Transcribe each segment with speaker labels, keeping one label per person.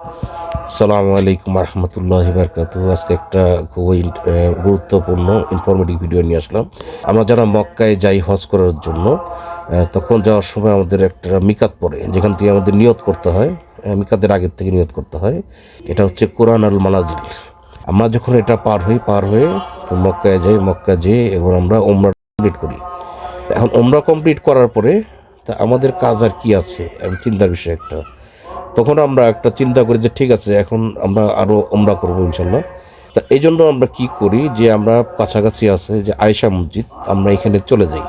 Speaker 1: আসসালামু আলাইকুম রহমতুল্লাহ বারকাত আজকে একটা খুবই গুরুত্বপূর্ণ ইনফরমেটিভ ভিডিও নিয়ে আসলাম। আমরা যারা মক্কায় যাই হজ করার জন্য তখন যাওয়ার সময় আমাদের একটা মিকাত পড়ে, যেখান থেকে আমাদের নিয়ত করতে হয় মিকাতের আগের থেকে নিয়ত করতে হয়। এটা হচ্ছে কোরআন আল মানাজিল। আমরা যখন এটা পার হই, পার হয়ে তো মক্কায় যাই, মক্কা যেয়ে এবার আমরা ওমরা কমপ্লিট করি। এখন ওমরা কমপ্লিট করার পরে তা আমাদের কাজ আর কি আছে? চিন্তার বিষয় একটা। তখন আমরা একটা চিন্তা করি যে ঠিক আছে এখন আমরা আরও আমরা করব ইনশাল্লাহ। তা এই জন্য আমরা কি করি যে আমরা কাছাকাছি আছে যে আয়সা মসজিদ আমরা এখানে চলে যাই।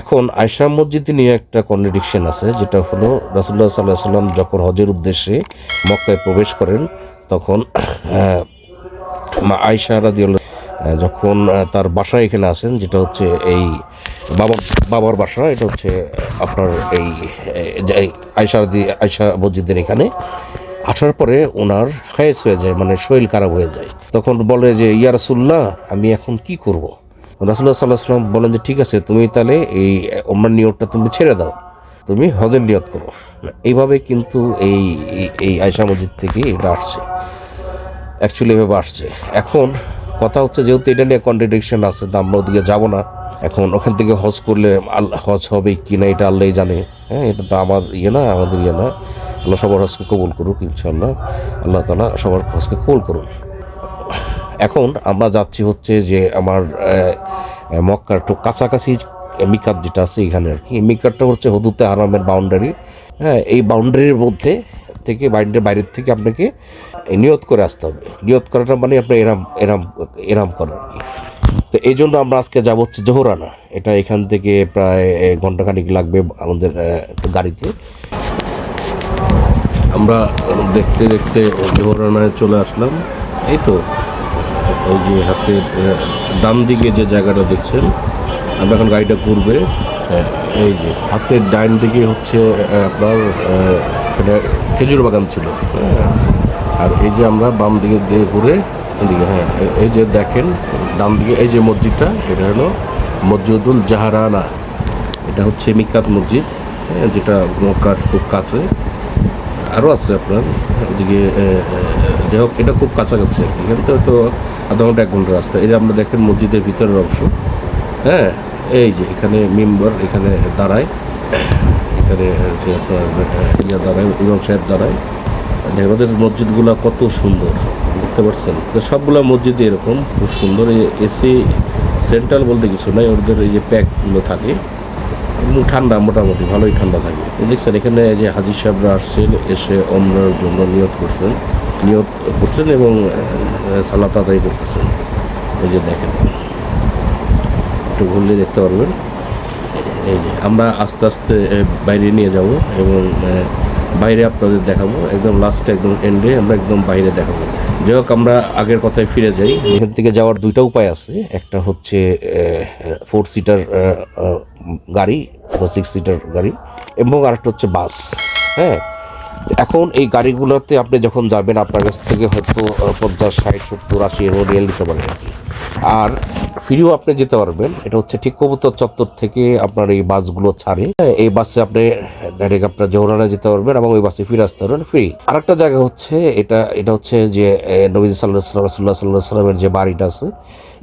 Speaker 1: এখন আয়সা মসজিদ নিয়ে একটা কন্ট্রাডিকশন আছে যেটা হলো রাসুল্লাহ সাল্লাহ সাল্লাম যখন হজের উদ্দেশ্যে মক্কায় প্রবেশ করেন তখন মা আয়সা আহ, যখন তার বাসা এখানে আসেন যেটা হচ্ছে এই বাবা, বাবার বাসা, এটা হচ্ছে আপনার এই আয়সা আয়সা মসজিদের এখানে। আসার পরে ওনার হায়েস হয়ে যায় মানে শরীর খারাপ হয়ে যায়। তখন বলে যে, ইয়া রাসুল্লাহ আমি এখন কি করব? রাসুল্লাহ সাল্লাহ সাল্লাম বলেন যে, ঠিক আছে, তুমি তাহলে এই ওমরার নিয়তটা তুমি ছেড়ে দাও। তুমি হজের নিয়ত করো। এইভাবে কিন্তু এই- এই আয়সা মসজিদ থেকে এটা আসছে। অ্যাকচুয়ালি এভাবে আসছে। এখন কথা হচ্ছে, যেহেতু এটা নিয়ে কন্ট্রাডিকশন আছে, তো আমরা ওদিকে যাব না। এখন ওখান থেকে হজ করলে আল- হজ হবে কি না এটা আল্লাহ জানে। হ্যাঁ এটা তো আমার ইয়ে না, আমাদের ইয়ে না। আল্লাহ সবার হজকে কবুল করুক ইনশাল্লাহ আল্লাহ তালা সবার হজকে কবুল করুন এখন আমরা যাচ্ছি হচ্ছে যে আমার মক্কার একটু কাছাকাছি মিকাত যেটা আছে এখানে আর কি। মিকাতটা হচ্ছে হদুতে আরামের বাউন্ডারি হ্যাঁ এই বাউন্ডারির মধ্যে থেকে বাইরের বাইরের থেকে আপনাকে নিয়ত করে আসতে হবে। নিয়ত করাটা মানে আপনার এরাম এরাম এরাম করা আর কি। তো এই জন্য আমরা আজকে যাব হচ্ছে জোহরানা। এটা এখান থেকে প্রায় ঘন্টাখানিক লাগবে আমাদের গাড়িতে। আমরা দেখতে দেখতে জোহরানায় চলে আসলাম। এই তো, এই যে হাতের ডান দিকে যে জায়গাটা দেখছেন, আমরা এখন গাড়িটা ঘুরবে। এই যে হাতের ডাইন দিকে হচ্ছে আপনার খেজুর বাগান ছিল। হ্যাঁ আর এই যে আমরা বাম দিকে দিয়ে ঘুরে এদিকে হ্যাঁ এই- যে দেখেন ডান দিকে এই যে মসজিদটা এটা হলো মসজিদুল জাহারানা। এটা হচ্ছে মিকাত মসজিদ হ্যাঁ, যেটা মক্কার খুব কাছে। আরও আছে আপনার এ, যাই হোক এটা খুব কাছাকাছি আর কি। এখান থেকে তো আধা ঘণ্টা এক ঘণ্টা রাস্তা। এই যে আপনারা দেখেন মসজিদের ভিতরের অংশ হ্যাঁ এই যে এখানে মেম্বার এখানে দাঁড়ায় এখানে যে আপনার ইয়া দাঁড়ায় ইমাম সাহেব দাঁড়ায়। দেখেন ওদের মসজিদগুলো কত সুন্দর দেখতে পাচ্ছেন সবগুলো মসজিদে এরকম খুব সুন্দর। এসি সেন্ট্রাল বলতে কিছু নাই ওদের এই যে প্যাকগুলো থাকে ঠান্ডা মোটামুটি ভালোই ঠান্ডা থাকে। দেখছেন এখানে যে হাজির সাহেবরা আসছেন এসে অন্যের জন্য নিয়ত করছেন নিয়ত করছেন এবং আহ, সালাত আদায় করতেছেন। এই যে দেখেন একটু ঘুরলে দেখতে পারবেন। এই যে আমরা আস্তে আস্তে বাইরে নিয়ে যাব এবং বাইরে আপনাদের দেখাবো, একদম লাস্টে একদম এন্ডে আমরা একদম বাইরে দেখাবো। যাই হোক, আমরা আগের কথায় ফিরে যাই। এখান থেকে যাওয়ার দুইটা উপায় আছে। একটা হচ্ছে ফোর সিটার গাড়ি বা সিক্স সিটার গাড়ি এবং আরেকটা হচ্ছে বাস হ্যাঁ? এখন এই গাড়িগুলোতে আপনি যখন যাবেন, আপনার কাছ থেকে হয়তো পঞ্চাশ, ষাট, সত্তর, আশি এরও রিয়েল নিতে পারেন। আর ফ্রিও আপনি যেতে পারবেন। এটা হচ্ছে ঠিক কবুতর চত্বর থেকে আপনার এই বাসগুলো ছাড়ে। এই বাসে আপনি ডাইরেক্ট আপনার জোহরানা যেতে পারবেন এবং ওই বাসে ফিরে আসতে পারবেন ফ্রি আরেকটা জায়গা হচ্ছে, এটা এটা হচ্ছে যে নবী সাল্লাহ সাল্লাহ সাল্লাহ সাল্লামের যে বাড়িটা আছে,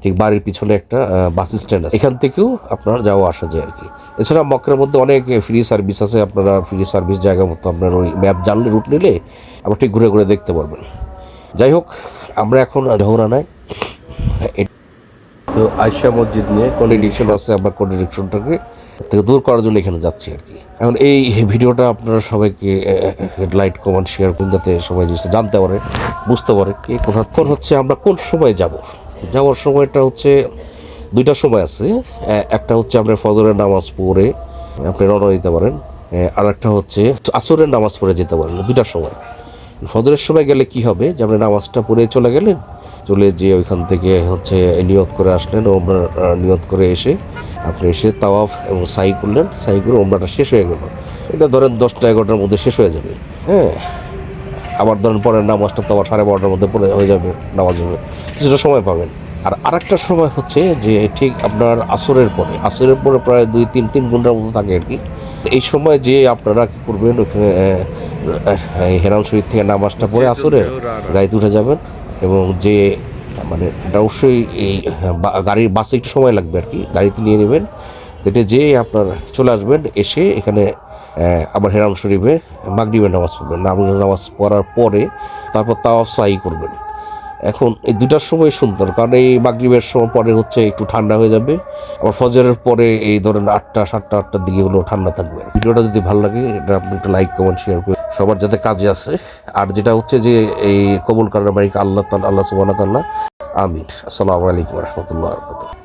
Speaker 1: ঠিক বাড়ির পিছনে একটা বাস স্ট্যান্ড আছে। এখান থেকেও আপনার যাওয়া আসা যায় আর কি। এছাড়া মক্কের মধ্যে অনেক ফ্রি সার্ভিস আছে, আপনারা ফ্রি সার্ভিস জায়গা মতো আপনার ওই ম্যাপ জানলে রুট নিলে, আবার ঠিক ঘুরে ঘুরে দেখতে পারবেন। যাই হোক, আমরা এখন জহরানায় আয়সা মসজিদ নিয়ে কন্ট্রাডিকশন আছে আমরা কন্ট্রাডিকশনটাকে থেকে দূর করার জন্য এখানে যাচ্ছি আর কি। এখন এই ভিডিওটা আপনারা সবাইকে লাইট কমেন্ট শেয়ার করুন যাতে সবাই জিনিসটা জানতে পারে বুঝতে পারে কে কোথা কোন হচ্ছে আমরা কোন সময় যাব? যাওয়ার সময়টা হচ্ছে দুইটা সময় আছে। একটা হচ্ছে আমরা ফজরের নামাজ পড়ে আপনি রওনা দিতে পারেন। আর একটা হচ্ছে আসরের নামাজ পড়ে যেতে পারেন দুইটার সময়। ফজরের সময় গেলে কি হবে? যে আপনি নামাজটা পড়ে চলে গেলেন চলে যে ওইখান থেকে হচ্ছে নিয়ত করে আসলেন ওমরা নিয়ত করে এসে আপনি এসে তাওয়াফ এবং সাই করলেন। সাই করে ওমরাটা শেষ হয়ে গেল। এটা ধরেন দশটা এগারোটার মধ্যে শেষ হয়ে যাবে। হ্যাঁ? আবার ধরেন পরের নামাজটা তো আবার সাড়ে বারোটার মধ্যে পড়ে হয়ে যাবে নামাজ হবে কিছুটা সময় পাবেন। আর আরেকটা সময় হচ্ছে যে ঠিক আপনার আসরের পরে আসরের পরে প্রায় দুই তিন তিন ঘণ্টার মতো থাকে আর কি। এই সময় যে আপনারা কী করবেন? ওখানে হেরাম শরীর থেকে নামাজটা পড়ে আসরে গাড়িতে উঠে যাবেন। এবং যে মানে এটা অবশ্যই এই গাড়ির বাসে একটু সময় লাগবে আর কি, গাড়িতে নিয়ে নেবেন। এটা যে আপনার চলে আসবেন, এসে এখানে আবার হেরাম শরীফে মাগরিবের নামাজ পড়বেন। নামাজ নামাজ পড়ার পরে তারপর তাওয়াফ সাই করবেন। এখন এই দুটার সময় সুন্দর, কারণ এই মাগরিবের সময় পরে হচ্ছে একটু ঠান্ডা হয়ে যাবে। আবার ফজরের পরে এই ধরেন আটটা, সাতটা, আটটার দিকে হলো ঠান্ডা থাকবে। ভিডিওটা যদি ভালো লাগে, এটা আপনি একটু লাইক কমেন্ট শেয়ার করুন সবার যাতে কাজে আসে। আর যেটা হচ্ছে যে এই কবুল করার মালিক আল্লাহ আল্লাহ সুবাহ আল্লাহ আমির আসসালামু আলাইকুম রাহমাতুল্লাহি